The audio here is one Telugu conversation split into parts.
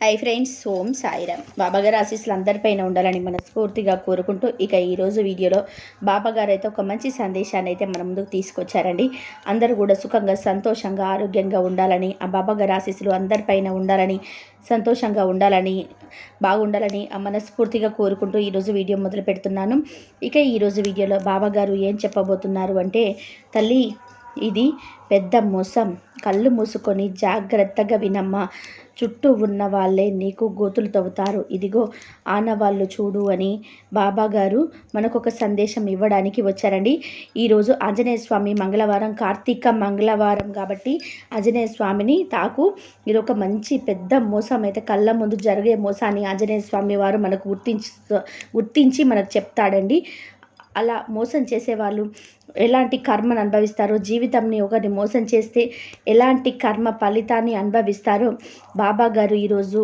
హై ఫ్రెండ్స్ ఓం సాయిరామ్. బాబాగారు ఆశీస్సులు అందరిపైన ఉండాలని మనస్ఫూర్తిగా కోరుకుంటూ ఇక ఈరోజు వీడియోలో బాబాగారు అయితే ఒక మంచి సందేశాన్ని అయితే మన ముందుకు తీసుకొచ్చారండి. అందరూ కూడా సుఖంగా సంతోషంగా ఆరోగ్యంగా ఉండాలని ఆ బాబాగారు ఆశీస్సులు అందరిపైన ఉండాలని సంతోషంగా ఉండాలని బాగుండాలని ఆ మనస్ఫూర్తిగా కోరుకుంటూ ఈరోజు వీడియో మొదలు పెడుతున్నాను ఇక ఈరోజు వీడియోలో బాబాగారు ఏం చెప్పబోతున్నారు అంటే తల్లి ఇది పెద్ద మోసం. కళ్ళు మూసుకొని జాగ్రత్తగా వినమ్మా. చుట్టూ ఉన్న వాళ్ళే నీకు గోతులు తవ్వుతారు. ఇదిగో ఆనవాళ్ళు చూడు అని బాబాగారు మనకొక మనకు ఒక సందేశం ఇవ్వడానికి వచ్చారండి. ఈరోజు ఆంజనేయ స్వామి మంగళవారం కార్తీక మంగళవారం కాబట్టి ఆంజనేయ స్వామిని తాకు. ఇది ఒక మంచి పెద్ద మోసం. అయితే కళ్ళ ముందు జరిగే మోసాన్ని ఆంజనేయ స్వామి వారు మనకు గుర్తించి గుర్తించి మనకు చెప్తాడండి. అలా మోసం చేసేవాళ్ళు. ఎలాంటి కర్మను అనుభవిస్తారో జీవితంని ఒకరిని మోసం చేస్తే ఎలాంటి కర్మ ఫలితాన్ని అనుభవిస్తారో బాబా గారు ఈరోజు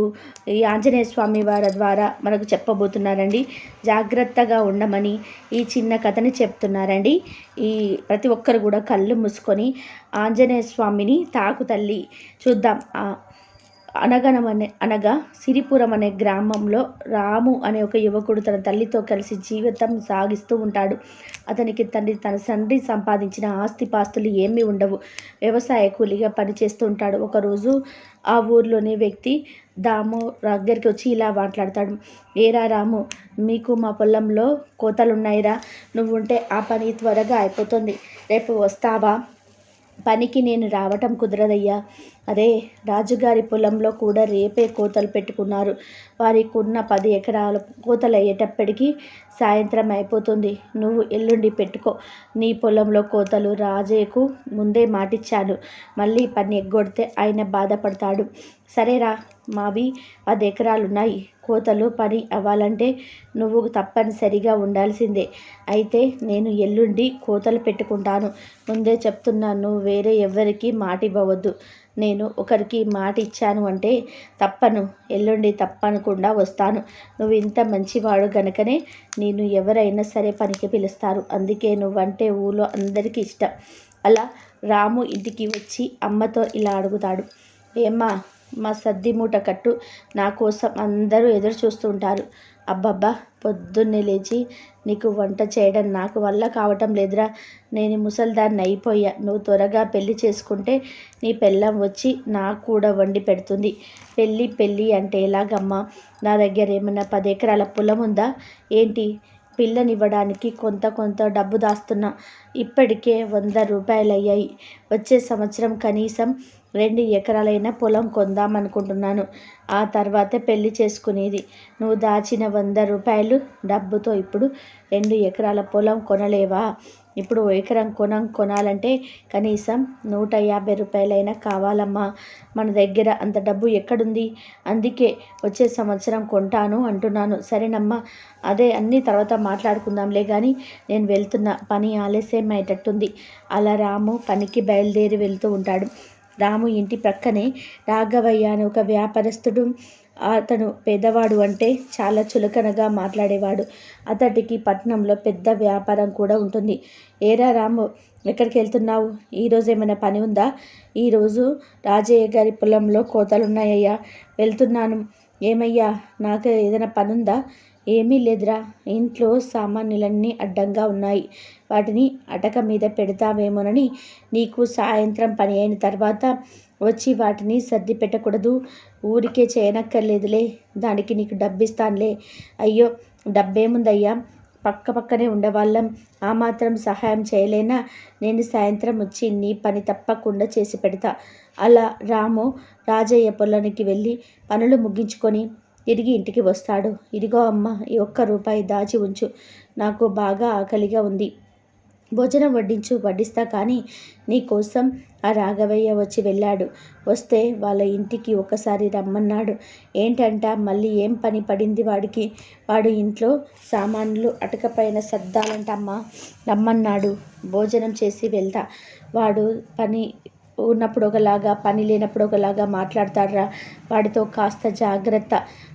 ఈ ఆంజనేయ స్వామి వారి ద్వారా మనకు చెప్పబోతున్నారండి. జాగ్రత్తగా ఉండమని ఈ చిన్న కథని చెప్తున్నారండి. ఈ ప్రతి ఒక్కరు కూడా కళ్ళు మూసుకొని ఆంజనేయ స్వామిని తాకు తల్లి చూద్దాం. అనగనం అనే అనగా సిరిపురం అనే గ్రామంలో రాము అనే ఒక యువకుడు తన తల్లితో కలిసి జీవితం సాగిస్తూ ఉంటాడు. అతనికి తండ్రి తన తండ్రి సంపాదించిన ఆస్తిపాస్తులు ఏమీ ఉండవు. వ్యవసాయ కూలీగా పనిచేస్తూ ఉంటాడు. ఒకరోజు ఆ ఊర్లోని వ్యక్తి దాము దగ్గరికి వచ్చి ఇలా మాట్లాడతాడు. ఏరా రాము మీకు మా పొలంలో కోతలున్నాయిరా. నువ్వుంటే ఆ పని త్వరగా అయిపోతుంది. రేపు వస్తావా? పనికి నేను రావటం కుదరదయ్యా. అరే రాజుగారి పొలంలో కూడా రేపే కోతలు పెట్టుకున్నారు. వారికి ఉన్న పది ఎకరాల కోతలు అయ్యేటప్పటికీ సాయంత్రం అయిపోతుంది. నువ్వు ఎల్లుండి పెట్టుకో. నీ పొలంలో కోతలు రాజేకు ముందే మాటిచ్చాను. మళ్ళీ పని ఎగ్గొడితే ఆయన బాధపడతాడు. సరేరా మావి పది ఎకరాలున్నాయి కోతలు పని అవ్వాలంటే నువ్వు తప్పనిసరిగా ఉండాల్సిందే. అయితే నేను ఎల్లుండి కోతలు పెట్టుకుంటాను. ముందే చెప్తున్నాను వేరే ఎవరికి మాట ఇవ్వవద్దు నేను ఒకరికి మాట ఇచ్చాను అంటే తప్పను ఎల్లుండి తప్పనకుండా వస్తాను. నువ్వు ఇంత మంచివాడు గనుకనే నేను ఎవరైనా సరే పనికి పిలుస్తారు. అందుకే నువ్వంటే ఊళ్ళో అందరికీ ఇష్టం. అలా రాము ఇంటికి వచ్చి అమ్మతో ఇలా అడుగుతాడు. ఏమ్మా మా సద్ది మూట కట్టు నా కోసం అందరూ ఎదురు చూస్తూ ఉంటారు అబ్బబ్బా పొద్దున్నే లేచి నీకు వంట చేయడం నాకు వల్ల కావటం లేదురా. నేను ముసల్దాన్ని అయిపోయా. నువ్వు త్వరగా పెళ్ళి చేసుకుంటే నీ పెళ్ళం వచ్చి నాకు కూడా వండి పెడుతుంది. పెళ్ళి పెళ్ళి అంటే ఎలాగమ్మా? నా దగ్గర ఏమైనా పది ఎకరాల పొలం ఉందా? ఏంటి? పిల్లనివ్వడానికి కొంత కొంత డబ్బు దాస్తున్నా. ఇప్పటికే వంద రూపాయలు అయ్యాయి వచ్చే సంవత్సరం కనీసం రెండు ఎకరాలైన పొలం కొందామనుకుంటున్నాను. ఆ తర్వాతే పెళ్ళి చేసుకునేది. నువ్వు దాచిన వంద రూపాయలు డబ్బుతో ఇప్పుడు రెండు ఎకరాల పొలం కొనలేవా? ఇప్పుడు ఎకరం కొనం కొనాలంటే కనీసం నూట యాభై రూపాయలైనా కావాలమ్మా. మన దగ్గర అంత డబ్బు ఎక్కడుంది? అందుకే వచ్చే సంవత్సరం కొంటాను అంటున్నాను. సరేనమ్మా. అదే అన్ని తర్వాత మాట్లాడుకుందాంలే కానీ నేను వెళ్తున్న పని ఆలస్యం అయ్యేటట్టుంది అలా రాము పనికి బయలుదేరి వెళ్తూ ఉంటాడు. రాము ఇంటి ప్రక్కనే రాఘవయ్య అని ఒక వ్యాపారస్తుడు అతను పేదవాడు అంటే చాలా చులకనగా మాట్లాడేవాడు. అతడికి పట్నంలో పెద్ద వ్యాపారం కూడా ఉంటుంది. ఏరా రాము ఎక్కడికి వెళ్తున్నావు? ఈరోజు ఏమైనా పని ఉందా? ఈరోజు రాజయ్య గారి పొలంలో కోతలున్నాయ్యా. వెళ్తున్నాను. ఏమయ్యా నాకు ఏదైనా పని ఉందా? ఏమీ లేదురా. ఇంట్లో సామాన్యులన్నీ అడ్డంగా ఉన్నాయి. వాటిని అటక మీద పెడతావేమోనని నీకు సాయంత్రం పని అయిన తర్వాత వచ్చి వాటిని సర్ది పెట్టకూడదు. ఊరికే చేయనక్కర్లేదులే. దానికి నీకు డబ్బిస్తానులే. అయ్యో డబ్బేముందయ్యా? పక్క పక్కనే ఉండేవాళ్ళం. ఆ మాత్రం సహాయం చేయలేనా? నేను సాయంత్రం వచ్చి నీ పని తప్పకుండా చేసి పెడతా. అలా రాము రాజయ్య పొలానికి వెళ్ళి పనులు ముగించుకొని తిరిగి ఇంటికి వస్తాడు. ఇదిగో అమ్మ ఈ ఒక్క రూపాయి దాచి ఉంచు. నాకు బాగా ఆకలిగా ఉంది. భోజనం వడ్డించు వడ్డిస్తా కానీ నీకోసం ఆ రాఘవయ్య వచ్చి వెళ్ళాడు. వస్తే వాళ్ళ ఇంటికి ఒకసారి రమ్మన్నాడు. ఏంటంట మళ్ళీ ఏం పని పడింది వాడికి? వాడు ఇంట్లో సామాన్లు అటకపైన సర్దాలంటమ్మా రమ్మన్నాడు. భోజనం చేసి వెళ్తా. వాడు పని ఉన్నప్పుడు ఒకలాగా పని లేనప్పుడు ఒకలాగా మాట్లాడతారా వాడితో కాస్త జాగ్రత్త.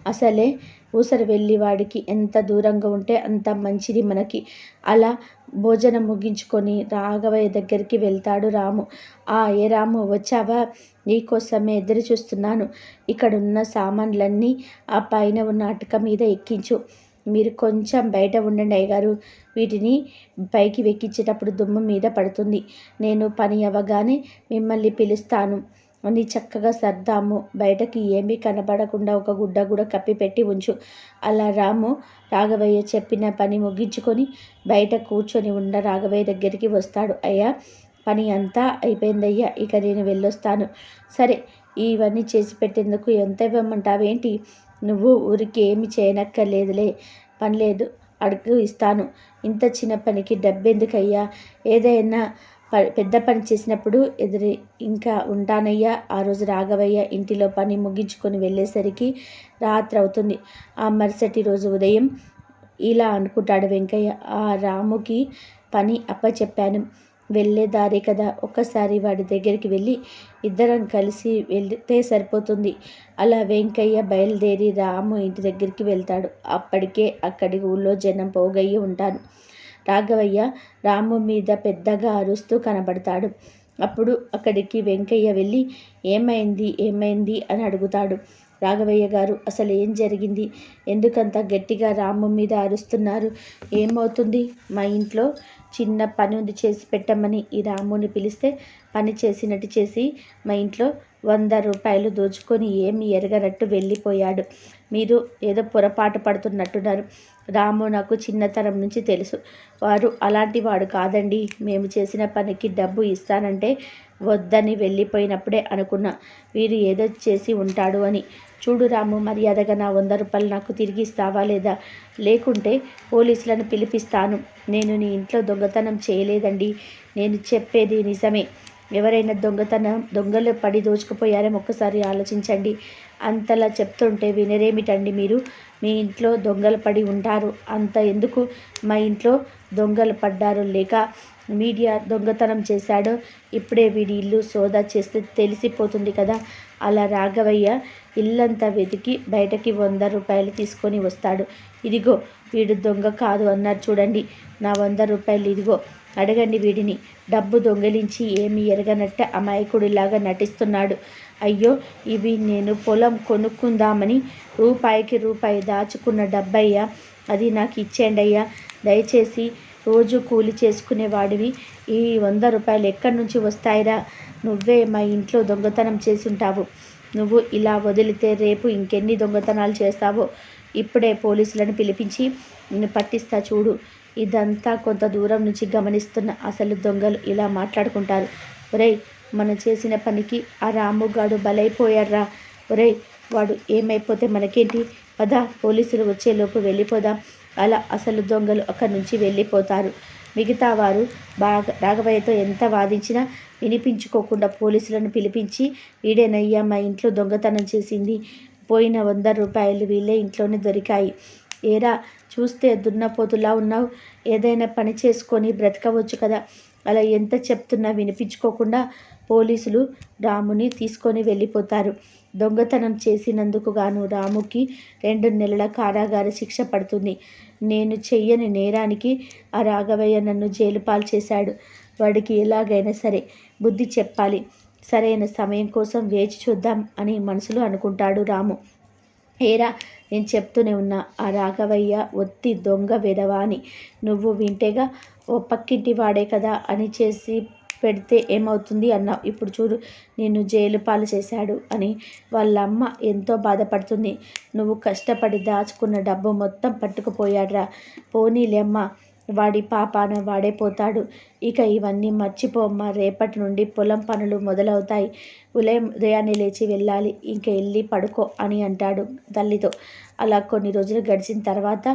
అసలే ఊసరి వెళ్ళి వాడికి ఎంత దూరంగా ఉంటే అంత మంచిది మనకి. అలా భోజనం ముగించుకొని రాఘవయ్య దగ్గరికి వెళ్తాడు రాము. ఆ ఏ రాము వచ్చావా? నీకోసమే ఎదురు చూస్తున్నాను ఇక్కడున్న సామాన్లన్నీ ఆ పైన ఉన్న అటుక మీద ఎక్కించు. మీరు కొంచెం బయట ఉండండి అయ్యగారు. వీటిని పైకి వెక్కించేటప్పుడు దుమ్ము మీద పడుతుంది. నేను పని అవ్వగానే మిమ్మల్ని పిలుస్తాను. అని చక్కగా సర్దాము. బయటకి ఏమీ కనపడకుండా ఒక గుడ్డ కూడా కప్పిపెట్టి ఉంచు. అలా రాము. రాఘవయ్య చెప్పిన పని ముగించుకొని బయట కూర్చొని ఉన్న రాఘవయ్య దగ్గరికి వస్తాడు. అయ్యా పని అంతా అయిపోయిందయ్యా. ఇక నేను వెళ్ళొస్తాను. సరే ఇవన్నీ చేసి పెట్టేందుకు ఎంత ఇవ్వమంటావేంటి? నువ్వు ఊరికి ఏమి చేయనక్కర్లేదులే. పనిలేదు అడుగు ఇస్తాను. ఇంత చిన్న పనికి డబ్బెందుకయ్యా? ఏదైనా పెద్ద పని చేసినప్పుడు ఎదురు ఇంకా ఉంటానయ్యా. ఆ రోజు రాఘవయ్య ఇంటిలో పని ముగించుకొని వెళ్ళేసరికి రాత్రి అవుతుంది. ఆ మరుసటి రోజు ఉదయం ఇలా అనుకుంటాడు వెంకయ్య. ఆ రాముకి పని అప్పచెప్పాను. వెళ్ళే దారి కదా. ఒక్కసారి వాడి దగ్గరికి వెళ్ళి ఇద్దరం కలిసి వెళ్తే సరిపోతుంది. అలా వెంకయ్య బయలుదేరి రాము ఇంటి దగ్గరికి వెళ్తాడు. అప్పటికే అక్కడి ఊళ్ళో జనం పోగయ్యి ఉంటారు. రాఘవయ్య రాము మీద పెద్దగా అరుస్తూ కనబడతాడు. అప్పుడు అక్కడికి వెంకయ్య వెళ్ళి ఏమైంది? ఏమైంది? అని అడుగుతాడు. రాఘవయ్య గారు అసలు ఏం జరిగింది? ఎందుకంత గట్టిగా రాము మీద అరుస్తున్నారు? ఏమవుతుంది? మా ఇంట్లో చిన్న పని ఉంది చేసి పెట్టమని ఈ రాముని పిలిస్తే పని చేసినట్టు చేసి మా ఇంట్లో వంద రూపాయలు దోచుకొని ఏమి ఎరగనట్టు వెళ్ళిపోయాడు. మీరు ఏదో పొరపాటు పడుతున్నట్టున్నారు. రాము నాకు చిన్నతనం నుంచి తెలుసు. వారు అలాంటి వాడు కాదండి. మేము చేసిన పనికి డబ్బు ఇస్తానంటే వద్దని వెళ్ళిపోయినప్పుడే అనుకున్నా. వీరు ఏదో చేసి ఉంటాడు అని చూడు రాము మర్యాదగా నా వంద రూపాయలు నాకు తిరిగి ఇస్తావా లేదా? లేకుంటే పోలీసులను పిలిపిస్తాను. నేను నీ ఇంట్లో దొంగతనం చేయలేదండి. నేను చెప్పేది నిజమే. ఎవరైనా దొంగతనం దొంగలు పడి దోచుకుపోయారేమో ఒక్కసారి ఆలోచించండి. అంతలా చెప్తుంటే వినరేమిటండి మీరు? మీ ఇంట్లో దొంగలు పడి ఉంటారు. అంత ఎందుకు మా ఇంట్లో దొంగలు పడ్డారు లేక మీడియా దొంగతనం చేశాడో. ఇప్పుడే వీడి ఇల్లు సోదా చేస్తే తెలిసిపోతుంది కదా. అలా రాఘవయ్య ఇల్లంతా వెతికి బయటకి వంద రూపాయలు తీసుకొని వస్తాడు. ఇదిగో వీడు దొంగ కాదు అన్నారు చూడండి. నా వంద రూపాయలు ఇదిగో అడగండి వీడిని. డబ్బు దొంగిలించి ఏమి ఎరగనట్ట అమాయకుడిలాగా నటిస్తున్నాడు. అయ్యో ఇవి నేను పొలం కొనుక్కుందామని రూపాయికి రూపాయి దాచుకున్న డబ్బయ్యా అది నాకు ఇచ్చేయండి అయ్యా దయచేసి రోజు కూలి చేసుకునేవాడివి. ఈ వంద రూపాయలు ఎక్కడి నుంచి వస్తాయిరా? నువ్వే మా ఇంట్లో దొంగతనం చేసుంటావు. నువ్వు ఇలా వదిలితే రేపు ఇంకెన్ని దొంగతనాలు చేస్తావో? ఇప్పుడే పోలీసులను పిలిపించి నిన్ను పట్టిస్తా చూడు. ఇదంతా కొంత దూరం నుంచి గమనిస్తున్న అసలు దొంగలు ఇలా మాట్లాడుకుంటారు. ఒరేయ్ మనం చేసిన పనికి ఆ రాముగాడు బలైపోయారా ఒరేయ్ వాడు ఏమైపోతే మనకేంటి? పద పోలీసులు వచ్చేలోపు వెళ్ళిపోదాం. అలా అసలు దొంగలు అక్కడి నుంచి వెళ్ళిపోతారు. మిగతా వారు బాగా రాఘవయ్యతో ఎంత వాదించినా వినిపించుకోకుండా పోలీసులను పిలిపించి వీడేనయ్యా మా ఇంట్లో దొంగతనం చేసింది. పోయిన వంద రూపాయలు వీళ్ళే ఇంట్లోనే దొరికాయి. ఏరా చూస్తే దున్నపోతులా ఉన్నావు. ఏదైనా పని చేసుకొని బ్రతకవచ్చు కదా. అలా ఎంత చెప్తున్నా వినిపించుకోకుండా పోలీసులు రాముని తీసుకొని వెళ్ళిపోతారు. దొంగతనం చేసినందుకు గాను రాముకి రెండు నెలల కారాగార శిక్ష పడుతుంది. నేను చెయ్యని నేరానికి ఆ రాఘవయ్య నన్ను జైలు పాలు చేశాడు. వాడికి ఎలాగైనా సరే బుద్ధి చెప్పాలి. సరైన సమయం కోసం వేచి చూద్దాం అని మనసులో అనుకుంటాడు రాము. ఏరా నేను చెప్తూనే ఉన్నా ఆ రాఘవయ్య ఒత్తి దొంగ విధవా అని. నువ్వు వింటేగా ఓ పక్కింటి వాడే కదా అని చేసి పెడితే ఏమవుతుంది అన్నావు? ఇప్పుడు చూడు నిన్ను జైలు పాలు చేశాడు అని వాళ్ళ అమ్మ ఎంతో బాధపడుతుంది. నువ్వు కష్టపడి దాచుకున్న డబ్బు మొత్తం పట్టుకుపోయాడ్రా. పోనీలేమ్మ వాడి పాపాన వాడే పోతాడు. ఇక ఇవన్నీ మర్చిపోమ్మ రేపటి నుండి పొలం పనులు మొదలవుతాయి. ఉదయం ఉదయాన్నే లేచి వెళ్ళాలి ఇంక వెళ్ళి పడుకో అని అంటాడు తల్లితో. అలా కొన్ని రోజులు గడిచిన తర్వాత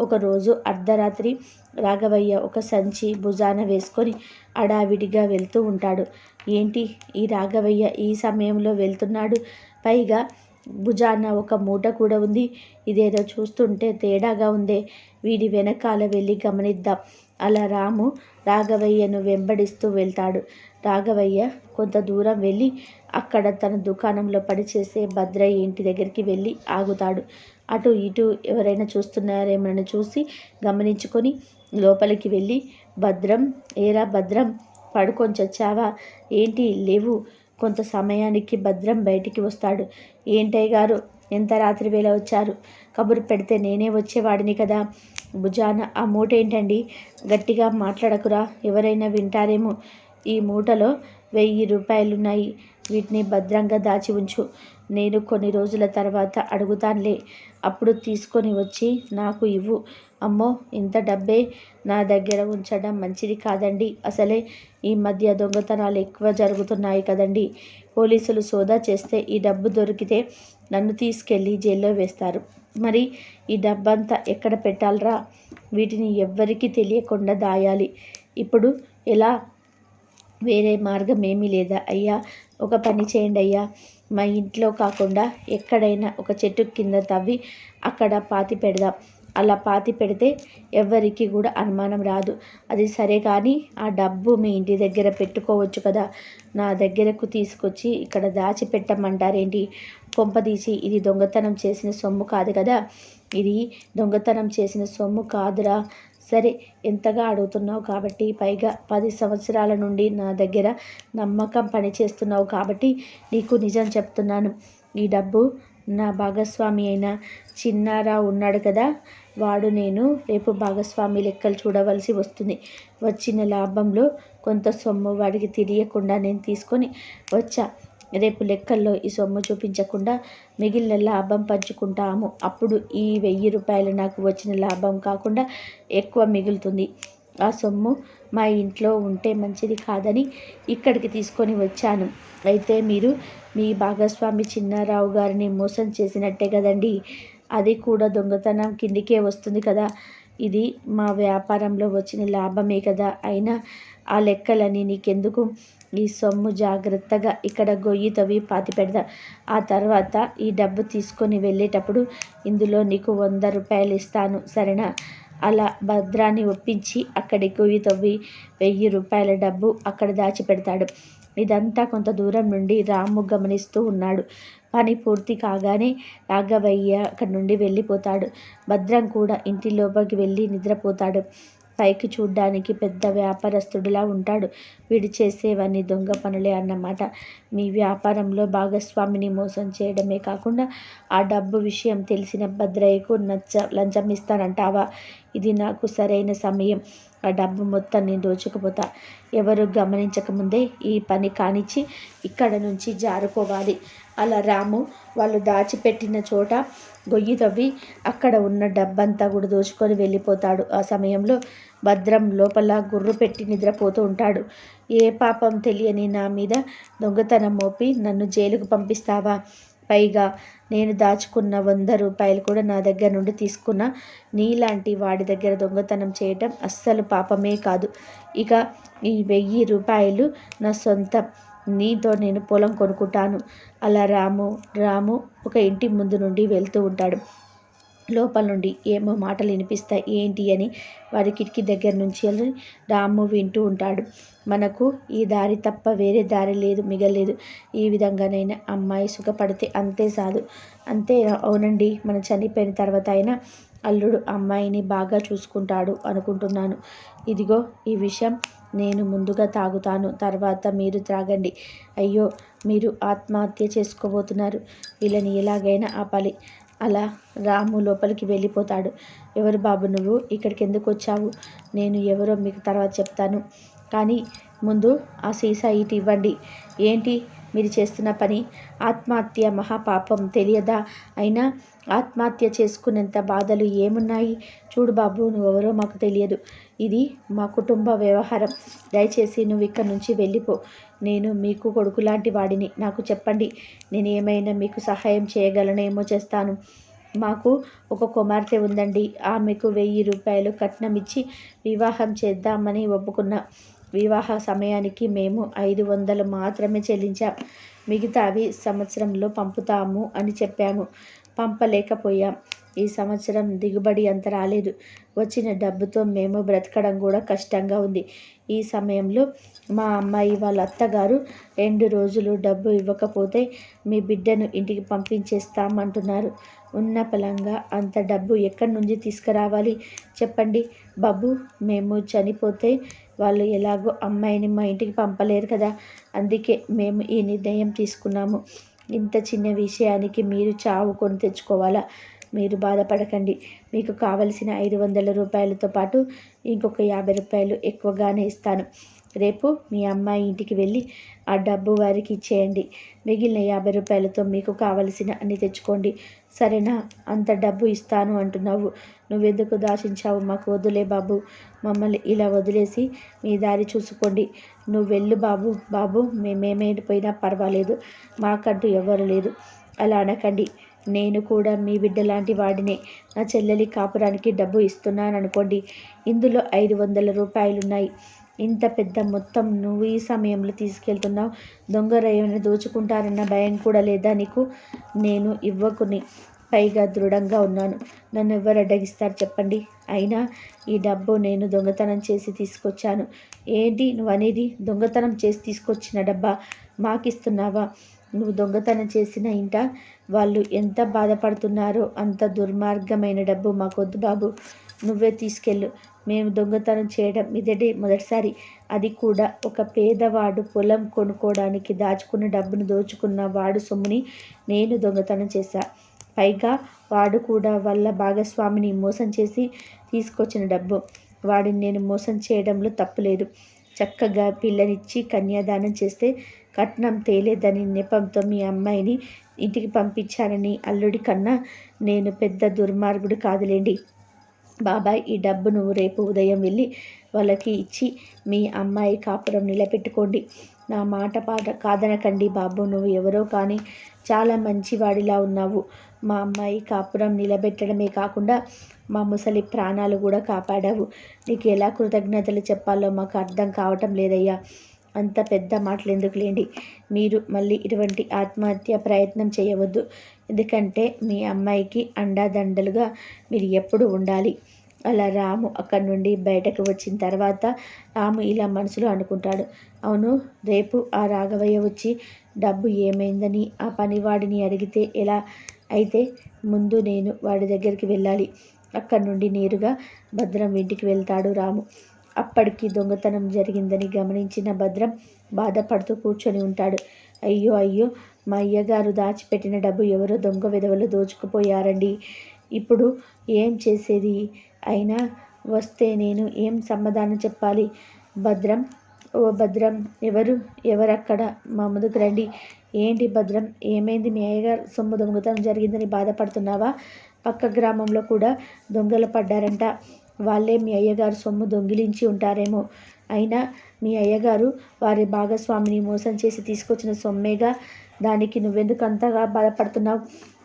ఒకరోజు అర్ధరాత్రి రాఘవయ్య ఒక సంచి భుజాన వేసుకొని అడావిడిగా వెళ్తూ ఉంటాడు. ఏంటి? ఈ రాఘవయ్య ఈ సమయంలో వెళ్తున్నాడు. పైగా భుజాన ఒక మూట కూడా ఉంది. ఇదేదో చూస్తుంటే తేడాగా ఉందే. వీడి వెనకాల వెళ్ళి గమనిద్దాం. అలా రాము రాఘవయ్యను వెంబడిస్తూ వెళ్తాడు. రాఘవయ్య కొంత దూరం వెళ్ళి అక్కడ తన దుకాణంలో పనిచేసే భద్రయ్య ఇంటి దగ్గరికి వెళ్ళి ఆగుతాడు. అటు ఇటు ఎవరైనా చూస్తున్నారేమైనా చూసి గమనించుకొని లోపలికి వెళ్ళి భద్రం ఏరా భద్రం పడుకొని చచ్చావా? ఏంటి? లేవు. కొంత సమయానికి భద్రం బయటికి వస్తాడు. ఏంటయ్య గారు? ఎంత రాత్రి వేళ వచ్చారు? కబురు పెడితే నేనే వచ్చేవాడిని కదా. భుజాన ఆ మూట ఏంటండి? గట్టిగా మాట్లాడకురా. ఎవరైనా వింటారేమో. ఈ మూటలో వెయ్యి రూపాయలున్నాయి. వీటిని భద్రంగా దాచి ఉంచు. నేను కొన్ని రోజుల తర్వాత అడుగుతానులే. అప్పుడు తీసుకొని వచ్చి నాకు ఇవ్వు. అమ్మో ఇంత డబ్బే నా దగ్గర ఉంచడం మంచిది కాదండి. అసలే ఈ మధ్య దొంగతనాలు ఎక్కువ జరుగుతున్నాయి కదండి. పోలీసులు సోదా చేస్తే ఈ డబ్బు దొరికితే నన్ను తీసుకెళ్ళి జైల్లో వేస్తారు. మరి ఈ డబ్బంతా ఎక్కడ పెట్టాలరా? వీటిని ఎవ్వరికీ తెలియకుండా దాయాలి. ఇప్పుడు ఎలా? వేరే మార్గం ఏమీ లేదా? అయ్యా ఒక పని చేయండి అయ్యా మా ఇంట్లో కాకుండా ఎక్కడైనా ఒక చెట్టు కింద తవ్వి అక్కడ పాతి పెడదాం. అలా పాతి పెడితే ఎవ్వరికి కూడా అనుమానం రాదు. అది సరే కానీ ఆ డబ్బు మీ ఇంటి దగ్గర పెట్టుకోవచ్చు కదా. నా దగ్గరకు తీసుకొచ్చి ఇక్కడ దాచిపెట్టమంటారేంటి? కొంపదీసి ఇది దొంగతనం చేసిన సొమ్ము కాదు కదా. ఇది దొంగతనం చేసిన సొమ్ము కాదురా. సరే ఎంతగా అడుగుతున్నావు కాబట్టి పైగా పది సంవత్సరాల నుండి నా దగ్గర నమ్మకం పనిచేస్తున్నావు కాబట్టి నీకు నిజం చెప్తున్నాను. ఈ డబ్బు నా భాగస్వామి అయిన చిన్నారా ఉన్నాడు కదా వాడు నేను రేపు భాగస్వామి లెక్కలు చూడవలసి వస్తుంది. వచ్చిన లాభంలో కొంత సొమ్ము వాడికి తెలియకుండా నేను తీసుకొని వచ్చా. రేపు లెక్కల్లో ఈ సొమ్ము చూపించకుండా మిగిలిన లాభం పంచుకుంటాము. అప్పుడు ఈ వెయ్యి రూపాయలు నాకు వచ్చిన లాభం కాకుండా ఎక్కువ మిగులుతుంది. ఆ సొమ్ము మా ఇంట్లో ఉంటే మంచిది కాదని ఇక్కడికి తీసుకొని వచ్చాను. అయితే మీరు మీ భాగస్వామి చిన్నారావు గారిని మోసం చేసినట్టే కదండి. అది కూడా దొంగతనం కిందికే వస్తుంది కదా. ఇది మా వ్యాపారంలో వచ్చిన లాభమే కదా. అయినా ఆ లెక్కలని నీకెందుకు? ఈ సొమ్ము జాగ్రత్తగా ఇక్కడ గొయ్యి తవ్వి పాతి పెడదాం. ఆ తర్వాత ఈ డబ్బు తీసుకొని వెళ్ళేటప్పుడు ఇందులో నీకు వంద రూపాయలు ఇస్తాను సరేనా? అలా భద్రాన్ని ఒప్పించి అక్కడి గొయ్యి తవ్వి వెయ్యి రూపాయల డబ్బు అక్కడ దాచిపెడతాడు. ఇదంతా కొంత దూరం నుండి రాము గమనిస్తూ ఉన్నాడు. పని పూర్తి కాగానే రాఘవయ్య అక్కడి నుండి వెళ్ళిపోతాడు. భద్రం కూడా ఇంటి లోపలికి వెళ్ళి నిద్రపోతాడు. పైకి చూడ్డానికి పెద్ద వ్యాపారస్తుడిలా ఉంటాడు. వీడు చేసేవన్నీ దొంగ పనులే అన్నమాట. మీ వ్యాపారంలో భాగస్వామిని మోసం చేయడమే కాకుండా ఆ డబ్బు విషయం తెలిసిన భద్రయ్యకు నచ్చ లంచం ఇస్తానంటావా? ఇది నాకు సరైన సమయం. ఆ డబ్బు మొత్తం నేను దోచుకుపోతా. ఎవరు గమనించకముందే ఈ పని కానిచ్చి ఇక్కడ నుంచి జారుకోవాలి. అలా రాము వాళ్ళు దాచిపెట్టిన చోట గొయ్యి తవ్వి అక్కడ ఉన్న డబ్బంతా కూడా దోచుకొని వెళ్ళిపోతాడు. ఆ సమయంలో భద్రం లోపల గుర్రు పెట్టి నిద్రపోతూ ఉంటాడు. ఏ పాపం తెలియని నా మీద దొంగతనం మోపి నన్ను జైలుకు పంపిస్తావా? పైగా నేను దాచుకున్న వంద రూపాయలు కూడా నా దగ్గర నుండి తీసుకున్న నీలాంటి వాడి దగ్గర దొంగతనం చేయటం అస్సలు పాపమే కాదు. ఇక ఈ వెయ్యి రూపాయలు నా సొంతం నీతో నేను పొలం కొనుక్కుంటాను. అలా రాము రాము ఒక ఇంటి ముందు నుండి వెళ్తూ ఉంటాడు. లోపల నుండి ఏమో మాటలు వినిపిస్తాయి. ఏంటి అని వారి కిటికీ దగ్గర నుంచి వెళ్ళి రాము వింటూ ఉంటాడు. మనకు ఈ దారి తప్ప వేరే దారి లేదు మిగలేదు. ఈ విధంగానైనా అమ్మాయి సుఖపడితే అంతే సాదు అంతే అవునండి. మనం చనిపోయిన తర్వాత అయినా అల్లుడు అమ్మాయిని బాగా చూసుకుంటాడు అనుకుంటున్నాను. ఇదిగో ఈ విషయం నేను ముందుగా తాగుతాను. తర్వాత మీరు త్రాగండి. అయ్యో మీరు ఆత్మహత్య చేసుకోబోతున్నారు. వీళ్ళని ఎలాగైనా ఆపాలి. అలా రాము లోపలికి వెళ్ళిపోతాడు. ఎవరు బాబు నువ్వు? ఇక్కడికి ఎందుకు వచ్చావు? నేను ఎవరో మీకు తర్వాత చెప్తాను. కానీ ముందు ఆ సీసా ఇటు ఇవ్వండి. ఏంటి మీరు చేస్తున్న పని? ఆత్మహత్య మహాపాపం తెలియదా? అయినా ఆత్మహత్య చేసుకునేంత బాధలు ఏమున్నాయి? చూడు బాబు నువ్వెవరో మాకు తెలియదు. ఇది మా కుటుంబ వ్యవహారం. దయచేసి నువ్వు ఇక్కడి నుంచి వెళ్ళిపో. నేను మీకు కొడుకు లాంటి వాడిని. నాకు చెప్పండి. నేను ఏమైనా మీకు సహాయం చేయగలనేమో చేస్తాను. మాకు ఒక కుమార్తె ఉందండి. ఆమెకు వెయ్యి రూపాయలు కట్నం ఇచ్చి వివాహం చేద్దామని ఒప్పుకున్నా. వివాహ సమయానికి మేము ఐదు వందలు మాత్రమే చెల్లించాం. మిగతావి సంవత్సరంలో పంపుతాము అని చెప్పాము. పంపలేకపోయాం. ఈ సంవత్సరం దిగుబడి అంత రాలేదు. వచ్చిన డబ్బుతో మేము బ్రతకడం కూడా కష్టంగా ఉంది. ఈ సమయంలో మా అమ్మాయి వాళ్ళ అత్తగారు రెండు రోజులు డబ్బు ఇవ్వకపోతే మీ బిడ్డను ఇంటికి పంపించేస్తామంటున్నారు. ఉన్న పలంగా అంత డబ్బు ఎక్కడి నుంచి తీసుకురావాలి? చెప్పండి. బాబు మేము చనిపోతే వాళ్ళు ఎలాగో అమ్మాయిని మా ఇంటికి పంపలేరు కదా. అందుకే మేము ఈ నిర్ణయం తీసుకున్నాము. ఇంత చిన్న విషయానికి మీరు చావు కొని తెచ్చుకోవాలా? మీరు బాధపడకండి. మీకు కావలసిన ఐదు వందల రూపాయలతో పాటు ఇంకొక యాభై రూపాయలు ఎక్కువగానే ఇస్తాను. రేపు మీ అమ్మాయి ఇంటికి వెళ్ళి ఆ డబ్బు వారికి ఇచ్చేయండి. మిగిలిన యాభై రూపాయలతో మీకు కావలసిన అన్ని తెచ్చుకోండి. సరేనా? అంత డబ్బు ఇస్తాను అంటున్నావు. నువ్వెందుకు దాచించావు? మాకు వదిలే బాబు. మమ్మల్ని ఇలా వదిలేసి మీ దారి చూసుకోండి. నువ్వు వెళ్ళు బాబు. బాబు మేమేమైపోయినా పర్వాలేదు. మాకంటూ ఎవరు లేరు. అలా అనకండి. నేను కూడా మీ బిడ్డ లాంటి వాడినే. నా చెల్లెలి కాపురానికి డబ్బు ఇస్తున్నాను అనుకోండి ఇందులో ఐదు వందల రూపాయలున్నాయి. ఇంత పెద్ద మొత్తం నువ్వు ఈ సమయంలో తీసుకెళ్తున్నావు? దొంగలు ఏమైనా దోచుకుంటారన్న భయం కూడా లేదా నీకు? నేను ఇవ్వకుని పైగా దృఢంగా ఉన్నాను. నన్ను ఎవరు అడ్డగిస్తారు చెప్పండి. అయినా ఈ డబ్బు నేను దొంగతనం చేసి తీసుకొచ్చాను. ఏంటి నువ్వు అనేది దొంగతనం చేసి తీసుకొచ్చిన డబ్బా మాకిస్తున్నావా? నువ్వు దొంగతనం చేసిన ఇంట వాళ్ళు ఎంత బాధపడుతున్నారో అంత దుర్మార్గమైన డబ్బు మాకొద్దు బాబు. నువ్వే తీసుకెళ్ళు. మేము దొంగతనం చేయడం ఇదే మొదటిసారి. అది కూడా ఒక పేదవాడు పొలం కొనుక్కోవడానికి దాచుకున్న డబ్బును దోచుకున్న వాడు సొమ్ముని నేను దొంగతనం చేశా. పైగా వాడు కూడా వాళ్ళ భాగస్వామిని మోసం చేసి తీసుకొచ్చిన డబ్బు. వాడిని నేను మోసం చేయడంలో తప్పులేదు చక్కగా పిల్లనిచ్చి కన్యాదానం చేస్తే కట్నం తేలేదని నెపంతో మీ అమ్మాయిని ఇంటికి పంపించానని అల్లుడి కన్నా నేను పెద్ద దుర్మార్గుడు కాదులేండి. బాబాయ్ ఈ డబ్బు నువ్వు రేపు ఉదయం వెళ్ళి వాళ్ళకి ఇచ్చి మీ అమ్మాయి కాపురం నిలబెట్టుకోండి. నా మాట పాట కాదనకండి బాబు నువ్వు ఎవరో కానీ చాలా మంచివాడిలా ఉన్నావు. మా అమ్మాయి కాపురం నిలబెట్టడమే కాకుండా మా ముసలి ప్రాణాలు కూడా కాపాడావు. నీకు ఎలా కృతజ్ఞతలు చెప్పాలో మాకు అర్థం కావటం లేదయ్యా. అంత పెద్ద మాటలు ఎందుకు లేండి. మీరు మళ్ళీ ఇటువంటి ఆత్మహత్య ప్రయత్నం చేయవద్దు. ఎందుకంటే మీ అమ్మాయికి అండాదండలుగా మీరు ఎప్పుడు ఉండాలి. అలా రాము అక్కడి నుండి బయటకు వచ్చిన తర్వాత రాము ఇలా మనసులో అనుకుంటాడు. అవును రేపు ఆ రాఘవయ్య వచ్చి డబ్బు ఏమైందని ఆ పనివాడిని అడిగితే ఎలా? అయితే ముందు నేను వాడి దగ్గరికి వెళ్ళాలి. అక్కడి నుండి నేరుగా భద్రం ఇంటికి వెళ్తాడు రాము. అప్పటికి దొంగతనం జరిగిందని గమనించిన భద్రం బాధపడుతూ కూర్చొని ఉంటాడు. అయ్యో అయ్యో మా అయ్యగారు దాచిపెట్టిన డబ్బు ఎవరో దొంగ విధవలు దోచుకుపోయారండి. ఇప్పుడు ఏం చేసేది? అయినా వస్తే నేను ఏం సమాధానం చెప్పాలి? భద్రం ఓ భద్రం ఎవరు ఎవరక్కడ? మా ముందుకు రండి. ఏంటి భద్రం? ఏమైంది? మీ అయ్యగారు సొమ్ము దొంగతనం జరిగిందని బాధపడుతున్నావా? పక్క గ్రామంలో కూడా దొంగలు పడ్డారంట. వాళ్ళే మీ అయ్యగారు సొమ్ము దొంగిలించి ఉంటారేమో. అయినా మీ అయ్యగారు వారి భాగస్వామిని మోసం చేసి తీసుకొచ్చిన సొమ్మేగా దానికి నువ్వెందుకు అంతగా బాధపడుతున్నావు?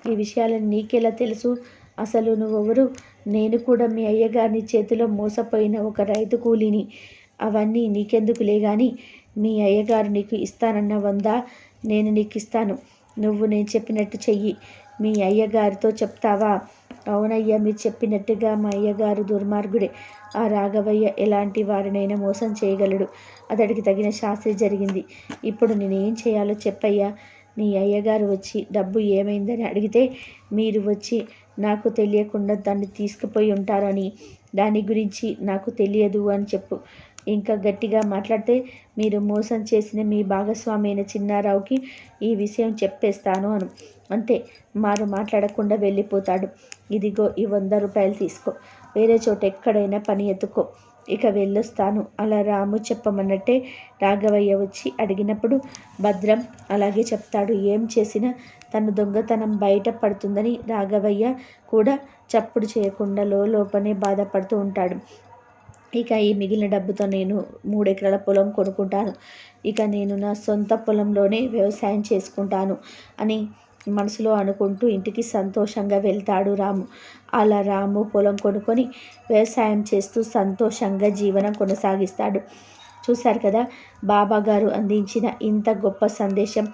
ఈ విషయాలను నీకెలా తెలుసు? అసలు నువ్వెవరు? నేను కూడా మీ అయ్యగారిని చేతిలో మోసపోయిన ఒక రైతు కూలీని. అవన్నీ నీకెందుకులే కానీ మీ అయ్యగారు నీకు ఇస్తానన్న వందా నేను నీకు ఇస్తాను నువ్వు నేను చెప్పినట్టు చెయ్యి. మీ అయ్యగారితో చెప్తావా? అవునయ్యా మీరు చెప్పినట్టుగా మా అయ్యగారు దుర్మార్గుడే. ఆ రాఘవయ్య ఎలాంటి వారినైనా మోసం చేయగలడు. అతడికి తగిన శాస్త్రి జరిగింది. ఇప్పుడు నేనేం చేయాలో చెప్పయ్యా. నీ అయ్యగారు వచ్చి డబ్బు ఏమైందని అడిగితే మీరు వచ్చి నాకు తెలియకుండా దాన్ని తీసుకుపోయి ఉంటారని దాని గురించి నాకు తెలియదు అని చెప్పు. ఇంకా గట్టిగా మాట్లాడితే మీరు మోసం చేసిన మీ భాగస్వామి అయిన చిన్నారావుకి ఈ విషయం చెప్పేస్తాను అను. అంతే. మారు మాట్లాడకుండా వెళ్ళిపోతాడు. ఇదిగో ఈ వంద రూపాయలు తీసుకో. వేరే చోట ఎక్కడైనా పని ఎత్తుకో. ఇక వెళ్ళొస్తాను. అలా రాము చెప్పమన్నట్టే రాఘవయ్య వచ్చి అడిగినప్పుడు భద్రం అలాగే చెప్తాడు. ఏం చేసినా తన దొంగతనం బయట పడుతుందని రాఘవయ్య కూడా చప్పుడు చేయకుండా లోపనే బాధపడుతూ ఉంటాడు. ఇక ఈ మిగిలిన డబ్బుతో నేను మూడెకరాల పొలం కొనుక్కుంటాను. ఇక నేను నా సొంత పొలంలోనే వ్యవసాయం చేసుకుంటాను అని మనసులో అనుకుంటూ ఇంటికి సంతోషంగా వెళ్తాడు రాము. అలా రాము పొలం కొనుక్కొని వ్యవసాయం చేస్తూ సంతోషంగా జీవనం కొనసాగిస్తాడు. చూశారు కదా బాబా గారు అందించిన ఇంత గొప్ప సందేశం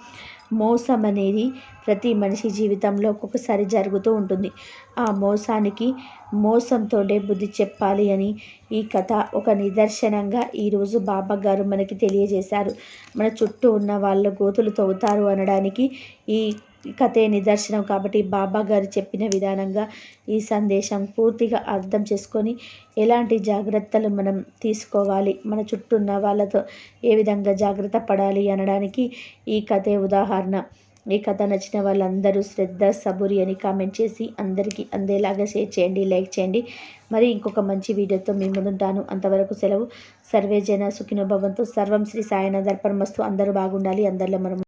మోసం అనేది ప్రతి మనిషి జీవితంలో ఒక్కొక్కసారి జరుగుతూ ఉంటుంది. ఆ మోసానికి మోసంతోనే బుద్ధి చెప్పాలి అని ఈ కథ ఒక నిదర్శనంగా ఈరోజు బాబా గారు మనకి తెలియజేశారు. మన చుట్టూ ఉన్న వాళ్ళ గోతులు తవ్వుతారు అనడానికి ఈ కథే నిదర్శనం కాబట్టి బాబా గారు చెప్పిన విధానంగా ఈ సందేశం పూర్తిగా అర్థం చేసుకొని ఎలాంటి జాగ్రత్తలు మనం తీసుకోవాలి? మన చుట్టూ ఉన్న వాళ్ళతో ఏ విధంగా జాగ్రత్త పడాలి అనడానికి ఈ కథే ఉదాహరణ. ఈ కథ నచ్చిన వాళ్ళందరూ శ్రద్ధ సబురి అని కామెంట్ చేసి అందరికీ అందేలాగా షేర్ చేయండి లైక్ చేయండి. మరి ఇంకొక మంచి వీడియోతో మీ ముందుంటాను. అంతవరకు సెలవు. సర్వే జన సుఖినోభవంతో. సర్వం శ్రీ సాయన దర్పణమస్తు అందరూ బాగుండాలి. అందరిలో మనం